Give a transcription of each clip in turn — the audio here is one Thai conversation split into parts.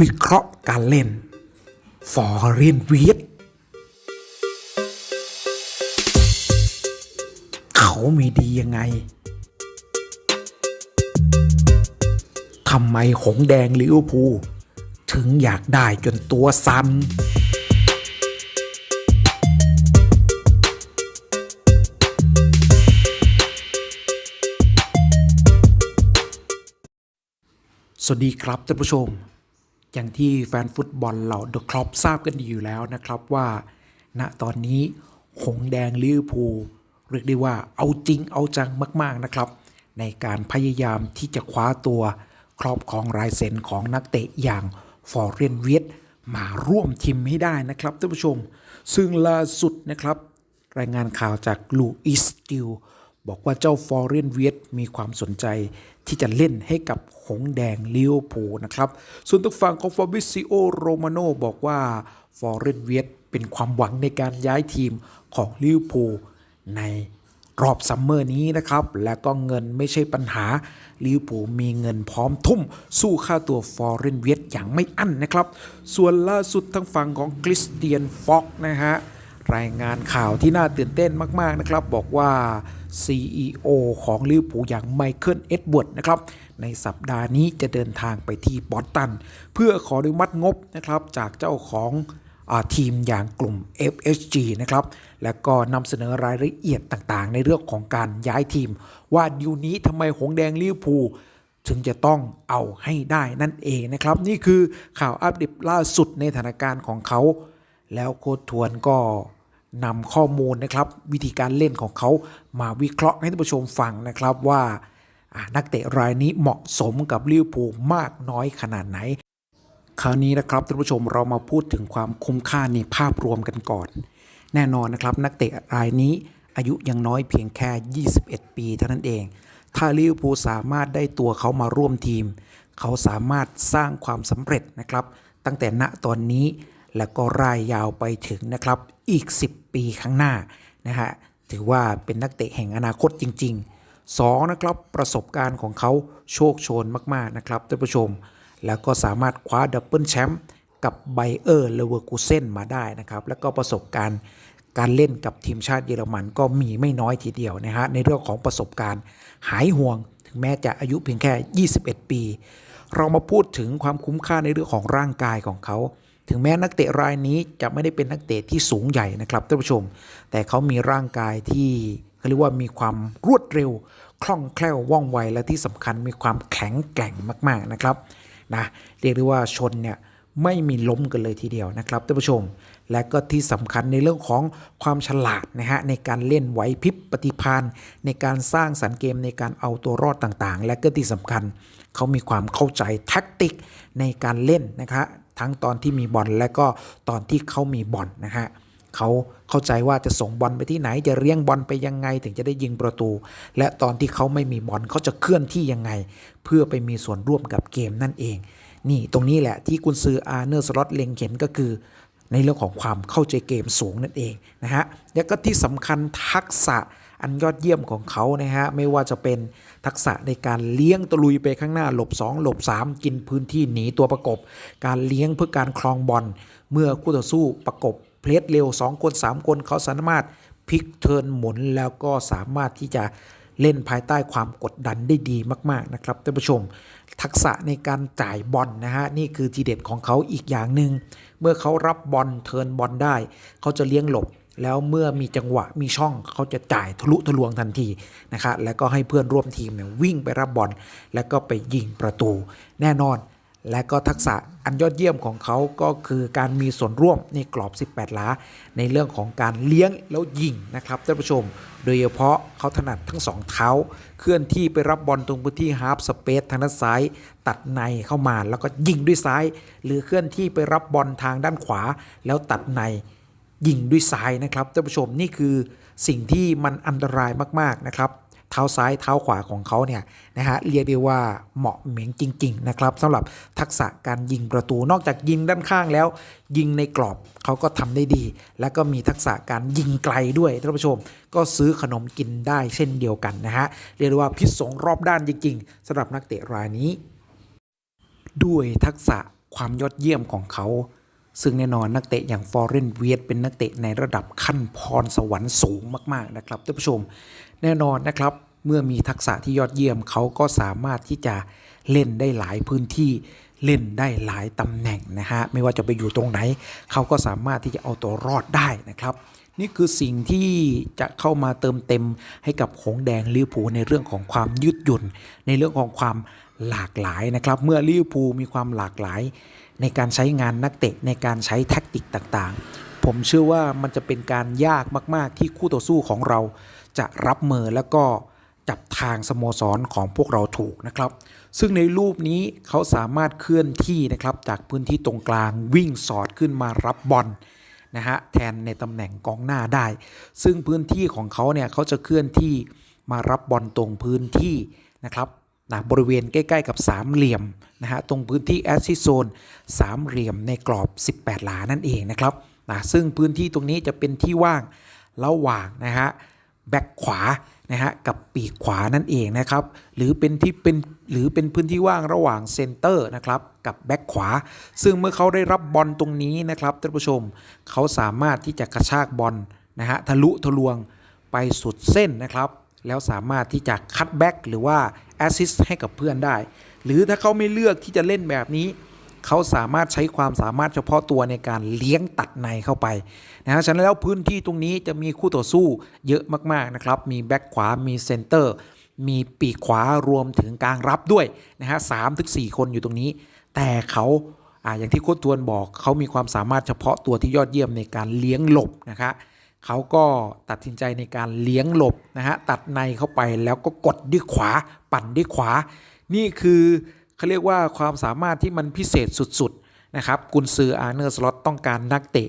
วิเคราะห์การเล่นฟอร์เรนเวียดเขามีดียังไงทำไมหงแดงลิเวอร์พูลถึงอยากได้จนตัวสันสวัสดีครับท่านผู้ชม อย่างที่แฟนฟุตบอลเหล่าเดอะครอปทราบกันดีอยู่แล้วนะครับว่าณตอนนี้หงแดงลิเวอร์พูลเรียกได้ว่าเอาจริงเอาจังมากๆนะครับ ในการพยายามที่จะคว้าตัวครอบครองรายเซ็นของนักเตะอย่างฟอร์เรนเวียตมาร่วมทีมให้ได้นะครับท่านผู้ชม ซึ่งล่าสุดนะครับ รายงานข่าวจากลูอิสติล บอกว่าเจ้าฟอร์เรนเวียตมีความสนใจที่จะเล่นให้กับหงแดงลิเวอร์พูลนะครับ ส่วนทางฝั่งของฟาบิซิโอโรมาโนบอกว่าฟอร์เรนเวียตเป็นความหวังในการย้ายทีมของลิเวอร์พูลในรอบซัมเมอร์นี้นะครับ และก็เงินไม่ใช่ปัญหาลิเวอร์พูลมีเงินพร้อมทุ่ม สู้ค่าตัวฟอร์เรนเวียตอย่างไม่อั้นนะครับ ส่วนล่าสุดทางฝั่งของคริสเตียนฟ็อกนะฮะ รายงานข่าวที่น่าตื่นเต้นมาก ๆ นะครับ บอกว่า CEO ของลิเวอร์พูลอย่างไมเคิลเอ็ดเวิร์ดนะครับในสัปดาห์นี้จะเดินทางไปที่บอสตัน เพื่อขออนุมัติงบนะครับจากเจ้าของอทีมอย่างกลุ่ม FSG นะครับ แล้วก็นำเสนอรายละเอียดต่างๆ ในเรื่องของการย้ายทีม ว่าดิวนี้ทำไมหงแดงลิเวอร์พูลถึงจะต้องเอาให้ได้นั่นเองนะครับ นี่คือข่าวอัปเดตล่าสุดในสถานการณ์ของเขา แล้วโค้ชทวนก็ นำข้อมูลนะครับ วิธีการเล่นของเขามาวิเคราะห์ให้ท่านผู้ชมฟังนะครับว่านักเตะรายนี้เหมาะสมกับลิเวอร์พูลมากน้อยขนาดไหน คราวนี้นะครับท่านผู้ชมเรามาพูดถึงความคุ้มค่าในภาพรวมกันก่อน แน่นอนนะครับนักเตะรายนี้อายุยังน้อยเพียงแค่ 21 ปีเท่านั้นเอง ถ้าลิเวอร์พูลสามารถได้ตัวเขามาร่วมทีม เขาสามารถสร้างความสำเร็จนะครับ ตั้งแต่ณตอนนี้ แล้วก็รายยาวไปถึงนะครับอีก 10 ปีข้างหน้านะฮะถือว่าเป็นนักเตะแห่งอนาคตจริง ๆ 2. นะครับประสบการณ์ของเขาโชคโชนมากๆนะครับท่านผู้ชม แล้วก็สามารถคว้าดับเบิลแชมป์กับไบเออร์เลเวอร์คูเซนมาได้นะครับแล้วก็ประสบการณ์การเล่นกับทีมชาติเยอรมันก็มีไม่น้อยทีเดียวนะฮะในเรื่องของประสบการณ์หายห่วง ถึงแม้จะอายุเพียงแค่ 21 ปี เรามาพูดถึงความคุ้มค่าในเรื่องของร่างกายของเขา ถึงแม้นักเตะรายนี้จะไม่ได้เป็นนักเตะที่สูงใหญ่นะครับท่านผู้ชม แต่เขามีร่างกายที่เขาเรียกว่ามีความรวดเร็ว คล่องแคล่วว่องไวและที่สำคัญมีความแข็งแกร่งมาก ๆนะครับนะเรียกได้ว่าชนเนี่ยไม่มีล้มกันเลยทีเดียวนะครับท่านผู้ชม และก็ที่สำคัญในเรื่องของความฉลาดนะฮะในการเล่นไหวพริบปฏิภาณในการสร้างสรรค์เกมในการเอาตัวรอดต่างๆ และก็ที่สำคัญเขามีความเข้าใจแท็กติกในการเล่นนะครับ ทั้งตอนที่มีบอลและก็ตอนที่เขามีบอลนะฮะเขาเข้าใจว่าจะส่งบอลไปที่ไหน จะเลี้ยงบอลไปยังไง ถึงจะได้ยิงประตู และตอนที่เขาไม่มีบอลเขาจะเคลื่อนที่ยังไง เพื่อไปมีส่วนร่วมกับเกมนั่นเอง นี่ตรงนี้แหละที่กุนซืออาร์เนอร์สล็อตเล็งเห็นก็คือ ในเรื่องของความเข้าใจเกมสูงนั่นเองนะฮะแล้วก็ที่สำคัญทักษะ อันยอดเยี่ยมของเขานะฮะไม่ว่าจะเป็นทักษะในการเลี้ยงตะลุยไปข้างหน้าหลบ 2 หลบ 3 กินพื้นที่หนีตัวประกบ การเลี้ยงเพื่อการคลองบอลเมื่อคู่ต่อสู้ประกบเพลสเร็ว 2 คน 3 คนเขาสามารถพลิกเทิร์นหมุนแล้วก็สามารถที่จะเล่นภายใต้ความกดดันได้ดีมาก ๆ นะครับท่านผู้ชม ทักษะในการจ่ายบอลนะฮะ นี่คือทีเด็ดของเขาอีกอย่างหนึ่งเมื่อเขารับบอลเทิร์นบอลได้ เขาจะเลี้ยงหลบ แล้วเมื่อมีจังหวะมีช่องเขาจะจ่ายทะลุทะลวงทันทีนะครับแล้วก็ให้เพื่อนร่วมทีมเนี่ยวิ่งไปรับบอลแล้วก็ไปยิงประตูแน่นอน และก็ทักษะอันยอดเยี่ยมของเขาก็คือการมีส่วนร่วมในกรอบ 18 ล้า ในเรื่องของการเลี้ยงแล้วยิงนะครับท่านผู้ชม โดยเฉพาะเขาถนัดทั้งสองเท้า เคลื่อนที่ไปรับบอลตรงพื้นที่ฮาร์ฟสเปซทางด้านซ้าย ตัดในเข้ามาแล้วก็ยิงด้วยซ้าย หรือเคลื่อนที่ไปรับบอลทางด้านขวา แล้วตัดใน ยิงด้วยซ้ายนะครับท่านผู้ชมนี่คือสิ่งที่มันอันตรายมากๆนะครับเท้าซ้ายเท้าขวาของเขาเนี่ยนะฮะเรียกได้ว่าเหมาะเหม็งจริง ๆ นะครับสำหรับทักษะการยิงประตูนอกจากยิงด้านข้างแล้ว ยิงในกรอบเขาก็ทำได้ดี แล้วก็มีทักษะการยิงไกลด้วยท่านผู้ชม ก็ซื้อขนมกินได้เช่นเดียวกันนะฮะเรียกได้ว่าพิษสงรอบด้านจริง ๆสำหรับนักเตะรายนี้ ด้วยทักษะความยอดเยี่ยมของเขา ซึ่งแน่นอนนักเตะอย่างฟอร์เรนเวียดเป็นนักเตะในระดับขั้นพรสวรรค์สูงมากๆนะครับท่านผู้ชม แน่นอนนะครับเมื่อมีทักษะที่ยอดเยี่ยมเขาก็สามารถที่จะเล่นได้หลายพื้นที่เล่นได้หลายตำแหน่งนะฮะไม่ว่าจะไปอยู่ตรงไหน เขาก็สามารถที่จะเอาตัวรอดได้นะครับนี่คือสิ่งที่จะเข้ามาเติมเต็มให้กับหงแดงลิเวอร์พูลในเรื่องของความยืดหยุ่น ในเรื่องของความ หลากหลายนะครับ เมื่อลิเวอร์พูลมีความหลากหลาย ในการใช้งานนักเตะในการใช้แท็กติกต่างๆ ผมเชื่อว่ามันจะเป็นการยากมาก ๆ ที่คู่ต่อสู้ของเราจะรับมือแล้วก็จับทางสโมสรของพวกเราถูกนะครับ ซึ่งในรูปนี้เขาสามารถเคลื่อนที่นะครับจากพื้นที่ตรงกลางวิ่งสอดขึ้นมารับบอลนะฮะแทนในตำแหน่งกองหน้าได้ ซึ่งพื้นที่ของเขาเนี่ยเขาจะเคลื่อนที่มารับบอลตรงพื้นที่นะครับ นะบริเวณใกล้ๆกับสามเหลี่ยมนะฮะตรงพื้นที่แอสซิโซนสามเหลี่ยมในกรอบ 18 หลานั่นเองนะครับนะซึ่งพื้นที่ตรงนี้จะเป็นที่ว่างระหว่างนะฮะแบ็คขวานะฮะกับปีกขวานั่นเองนะครับหรือเป็นที่เป็นหรือเป็นพื้นที่ว่างระหว่างเซนเตอร์นะครับกับแบ็คขวา ซึ่งเมื่อเขาได้รับบอลตรงนี้นะครับท่านผู้ชมเขาสามารถที่จะกระชากบอลนะฮะทะลุทะลวงไปสุดเส้นนะครับ แล้วสามารถที่จะคัตแบ็กหรือว่า แอสซิสต์ให้กับเพื่อนได้ หรือถ้าเขาไม่เลือกที่จะเล่นแบบนี้ เขาสามารถใช้ความสามารถเฉพาะตัวในการเลี้ยงตัดในเข้าไปนะฮะฉะนั้นแล้วพื้นที่ตรงนี้จะมีคู่ต่อสู้เยอะมากๆนะครับ มีแบ็คขวา มีเซนเตอร์ มีปีกขวารวมถึงกลางรับด้วยนะฮะสามถึงสี่คนอยู่ตรงนี้ แต่เขาอ่าอย่างที่โค้ชทวนบอกเขามีความสามารถเฉพาะตัวที่ยอดเยี่ยมในการเลี้ยงหลบนะคะ เขาก็ตัดสินใจในการเลี้ยงหลบนะฮะตัดในเข้าไปแล้วก็กดด้วยขวาปั่นด้วยขวา นี่คือเขาเรียกว่าความสามารถที่มันพิเศษสุดๆนะครับกุนซืออาร์เนอร์สล็อตต้องการนักเตะ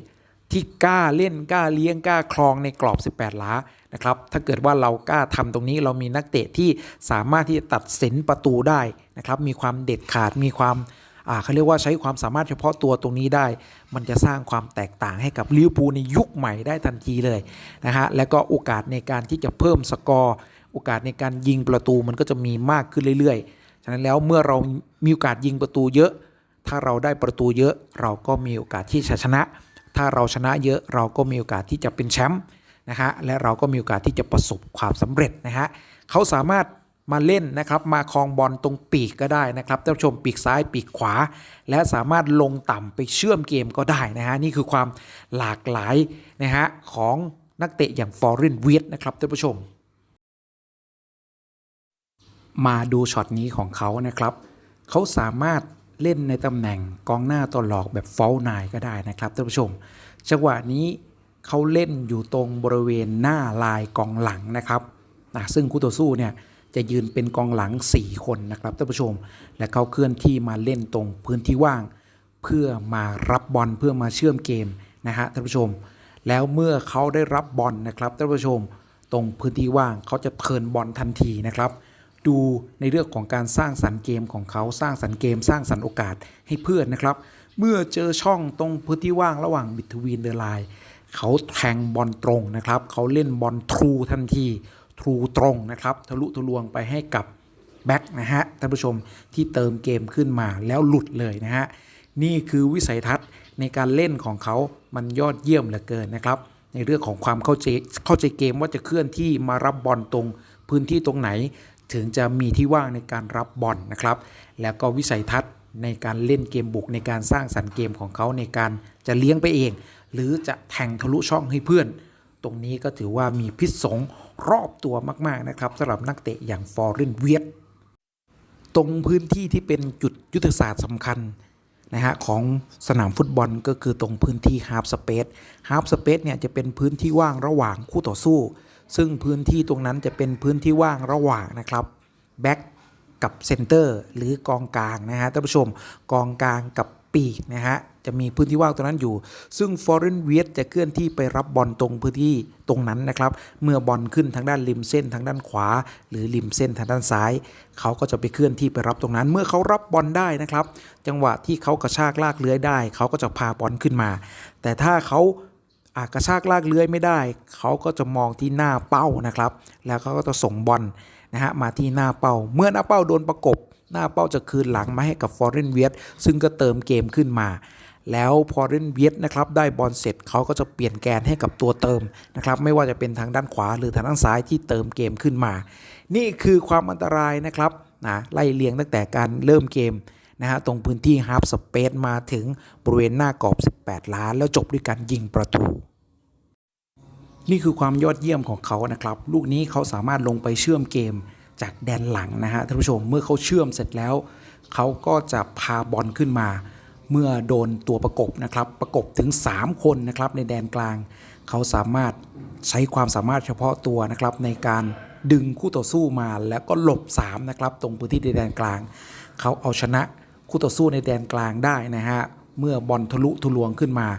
ที่กล้าเล่นกล้าเลี้ยงกล้าคลองในกรอบ 18หลานะครับถ้าเกิดว่าเรากล้าทำตรงนี้เรามีนักเตะที่สามารถที่จะตัดสินประตูได้นะครับมีความเด็ดขาดมีความ เขาเรียกว่าใช้ความสามารถเฉพาะตัวตรงนี้ได้ มันจะสร้างความแตกต่างให้กับลิเวอร์พูลในยุคใหม่ได้ทันทีเลยนะฮะแล้วก็โอกาสในการที่จะเพิ่มสกอร์โอกาสในการยิงประตูมันก็จะมีมากขึ้นเรื่อยๆ ฉะนั้นแล้วเมื่อเรามีโอกาสยิงประตูเยอะ ถ้าเราได้ประตูเยอะ เราก็มีโอกาสที่จะชนะ ถ้าเราชนะเยอะเราก็มีโอกาสที่จะเป็นแชมป์นะฮะและเราก็มีโอกาสที่จะประสบความสำเร็จนะฮะเขาสามารถ มาเล่นนะครับมาคลองบอลตรงปีกก็ได้นะครับท่านผู้ชมปีกซ้ายปีกขวา และสามารถลงต่ำไปเชื่อมเกมก็ได้นะฮะนี่คือความหลากหลายนะฮะของนักเตะอย่างฟอร์เรนเวียนะครับท่านผู้ชม มาดูช็อตนี้ของเขานะครับ เขาสามารถเล่นในตำแหน่งกองหน้าตัวหลอกแบบฟอลนายก็ได้นะครับท่านผู้ชมจังหวะนี้เขาเล่นอยู่ตรงบริเวณหน้าลายกองหลังนะครับนะซึ่งคู่ต่อสู้เนี่ย จะยืนเป็นกองหลัง 4 คนนะครับท่านผู้ชม และเขาเคลื่อนที่มาเล่นตรงพื้นที่ว่าง เพื่อมารับบอลเพื่อมาเชื่อมเกมนะฮะท่านผู้ชม แล้วเมื่อเขาได้รับบอลนะครับท่านผู้ชม ตรงพื้นที่ว่างเขาจะเทินบอลทันทีนะครับ ดูในเรื่องของการสร้างสรรค์เกมของเขาสร้างสรรค์เกม สร้างสรรค์โอกาสให้เพื่อนนะครับ เมื่อเจอช่องตรงพื้นที่ว่างระหว่างบิทวีนเดอร์ไลน์เขาแทงบอลตรงนะครับ เขาเล่นบอลทรูทันที ทรูตรงนะครับทะลุทะลวงไปให้กับแบ็คนะฮะท่านผู้ชมที่เติมเกมขึ้นมาแล้วหลุดเลยนะฮะนี่คือวิสัยทัศน์ในการเล่นของเขามันยอดเยี่ยมเหลือเกินนะครับ ในเรื่องของความเข้าใจเข้าใจเกมว่าจะเคลื่อนที่มารับบอลตรงพื้นที่ตรงไหน ถึงจะมีที่ว่างในการรับบอลนะครับ แล้วก็วิสัยทัศน์ในการเล่นเกมบุกในการสร้างสรรค์เกมของเขาในการจะเลี้ยงไปเอง หรือจะแทงทะลุช่องให้เพื่อน ตรงนี้ก็ถือว่ามีพิษสงรอบตัวมาก ๆ นะครับสำหรับนักเตะอย่างฟอร์เรนเวียตตรงพื้นที่ที่เป็นจุดยุทธศาสตร์สำคัญนะฮะของสนามฟุตบอลก็คือตรงพื้นที่ฮาร์ s สเปซฮาร์ s สเปซเนี่ยจะเป็นพื้นที่ว่างระหว่างคู่ต่อสู้ ซึ่งพื้นที่ตรงนั้นจะเป็นพื้นที่ว่างระหว่างนะครับแบ็กกับเซนเตอร์หรือกองกลางนะฮะท่านผู้ชมกองกลางกับปีกนะฮะ จะมีพื้นที่ว่างตรงนั้นอยู่ ซึ่งฟอร์เรนเวียจะเคลื่อนที่ไปรับบอลตรงพื้นที่ตรงนั้นนะครับ เมื่อบอลขึ้นทางด้านริมเส้นทางด้านขวา หรือริมเส้นทางด้านซ้าย เขาก็จะไปเคลื่อนที่ไปรับตรงนั้น เมื่อเขารับบอลได้นะครับ จังหวะที่เขากระชากลากเลื้อยได้ เขาก็จะพาบอลขึ้นมา แต่ถ้าเขาอากระชากลากเลื้อยไม่ได้ เขาก็จะมองที่หน้าเป้านะครับ แล้วเขาก็จะส่งบอลนะฮะมาที่หน้าเป้า เมื่อหน้าเป้าโดนประกบ หน้าเป้าจะคืนหลังมาให้กับฟอร์เรนเวียซึ่งก็เติมเกมขึ้นมา แล้วพอเรนเวียนะครับได้บอลเสร็จเขาก็จะเปลี่ยนแกนให้กับตัวเติมนะครับไม่ว่าจะเป็นทางด้านขวาหรือทางด้านซ้ายที่เติมเกมขึ้นมา นี่คือความอันตรายนะครับนะไล่เลียงตั้งแต่การเริ่มเกมนะฮะตรงพื้นที่ฮาร์ฟสเปซมาถึงบริเวณหน้ากรอบ 18 ล้าน แล้วจบด้วยการยิงประตู นี่คือความยอดเยี่ยมของเขานะครับ ลูกนี้เขาสามารถลงไปเชื่อมเกมจากแดนหลังนะฮะท่านผู้ชมเมื่อเขาเชื่อมเสร็จแล้ว เขาก็จะพาบอลขึ้นมา เมื่อโดนตัวประกบนะครับ ประกบถึง 3 คนนะครับในแดนกลาง เขาสามารถใช้ความสามารถเฉพาะตัวนะครับในการดึงคู่ต่อสู้มาแล้วก็หลบ3นะครับตรงพื้นที่ในแดนกลาง เขาเอาชนะคู่ต่อสู้ในแดนกลางได้นะฮะเมื่อบอลทะลุทะลวงขึ้นมา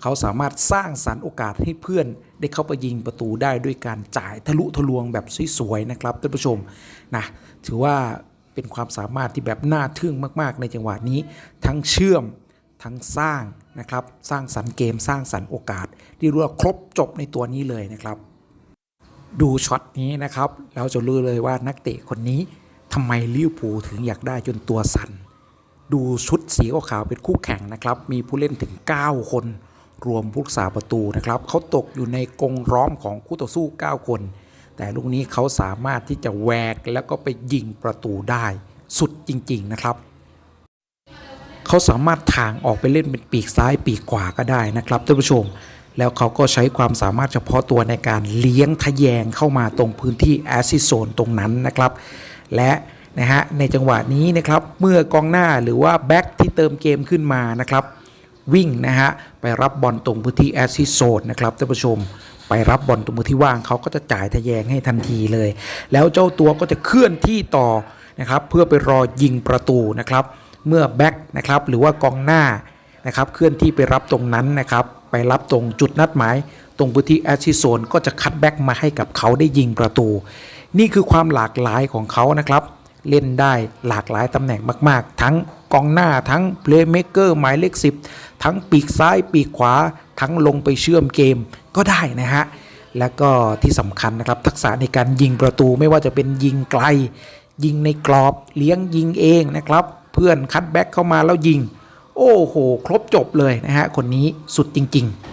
เขาสามารถสร้างสรรค์โอกาสให้เพื่อนได้เข้าไปยิงประตูได้ด้วยการจ่ายทะลุทะลวงแบบสวยๆนะครับท่านผู้ชมนะถือว่า เป็นความสามารถที่แบบน่าทึ่งมาก ๆ ในจังหวะนี้ ทั้งเชื่อมทั้งสร้างนะครับ สร้างสรรค์เกมสร้างสรรค์โอกาส ที่รู้ว่าครบจบในตัวนี้เลยนะครับ ดูช็อตนี้นะครับแล้วจะรู้เลยว่านักเตะคนนี้ทำไมลิวอร์พูถึงอยากได้จนตัวสั่นดูชุดสีขาวเป็นคู่แข่งนะครับ มีผู้เล่นถึง 9 คน รวมผู้รักษาประตูนะครับเขาตกอยู่ในกรงร้อมของคู่ต่อสู้ 9 คน แต่ลูกนี้เขาสามารถที่จะแหวกแล้วก็ไปยิงประตูได้ สุดจริง ๆ นะครับ เขาสามารถทางออกไปเล่นเป็นปีกซ้ายปีกขวาก็ได้นะครับท่านผู้ชม แล้วเขาก็ใช้ความสามารถเฉพาะตัวในการเลี้ยงทะแยงเข้ามาตรงพื้นที่แอซิโซนตรงนั้นนะครับ และนะฮะในจังหวะนี้นะครับเมื่อกองหน้าหรือว่าแบ็กที่เติมเกมขึ้นมานะครับวิ่งนะฮะไปรับบอลตรงพื้นที่แอซิโซนนะครับท่านผู้ชม ไปรับบอลตรงพื้นที่ว่างเขาก็จะจ่ายทะแยงให้ทันทีเลย แล้วเจ้าตัวก็จะเคลื่อนที่ต่อนะครับเพื่อไปรอยิงประตูนะครับ เมื่อแบ็กนะครับหรือว่ากองหน้านะครับเคลื่อนที่ไปรับตรงนั้นนะครับ ไปรับตรงจุดนัดหมาย ตรงพื้นที่แอซิโซนก็จะคัดแบ็กมาให้กับเขาได้ยิงประตู นี่คือความหลากหลายของเขานะครับ เล่นได้หลากหลายตำแหน่งมาก ๆ ทั้งกองหน้าทั้งเพลย์เม k เกอร์หมายเลข 10 ทั้งปีกซ้ายปีกขวา ทั้งลงไปเชื่อมเกมก็ได้นะฮะ แล้วก็ที่สำคัญนะครับ ทักษะในการยิงประตูไม่ว่าจะเป็นยิงไกล ยิงในกรอบเลี้ยงยิงเองนะครับ เพื่อนคัดแบ็กเข้ามาแล้วยิง โอ้โห ครบจบเลยนะฮะ คนนี้สุดจริง ๆ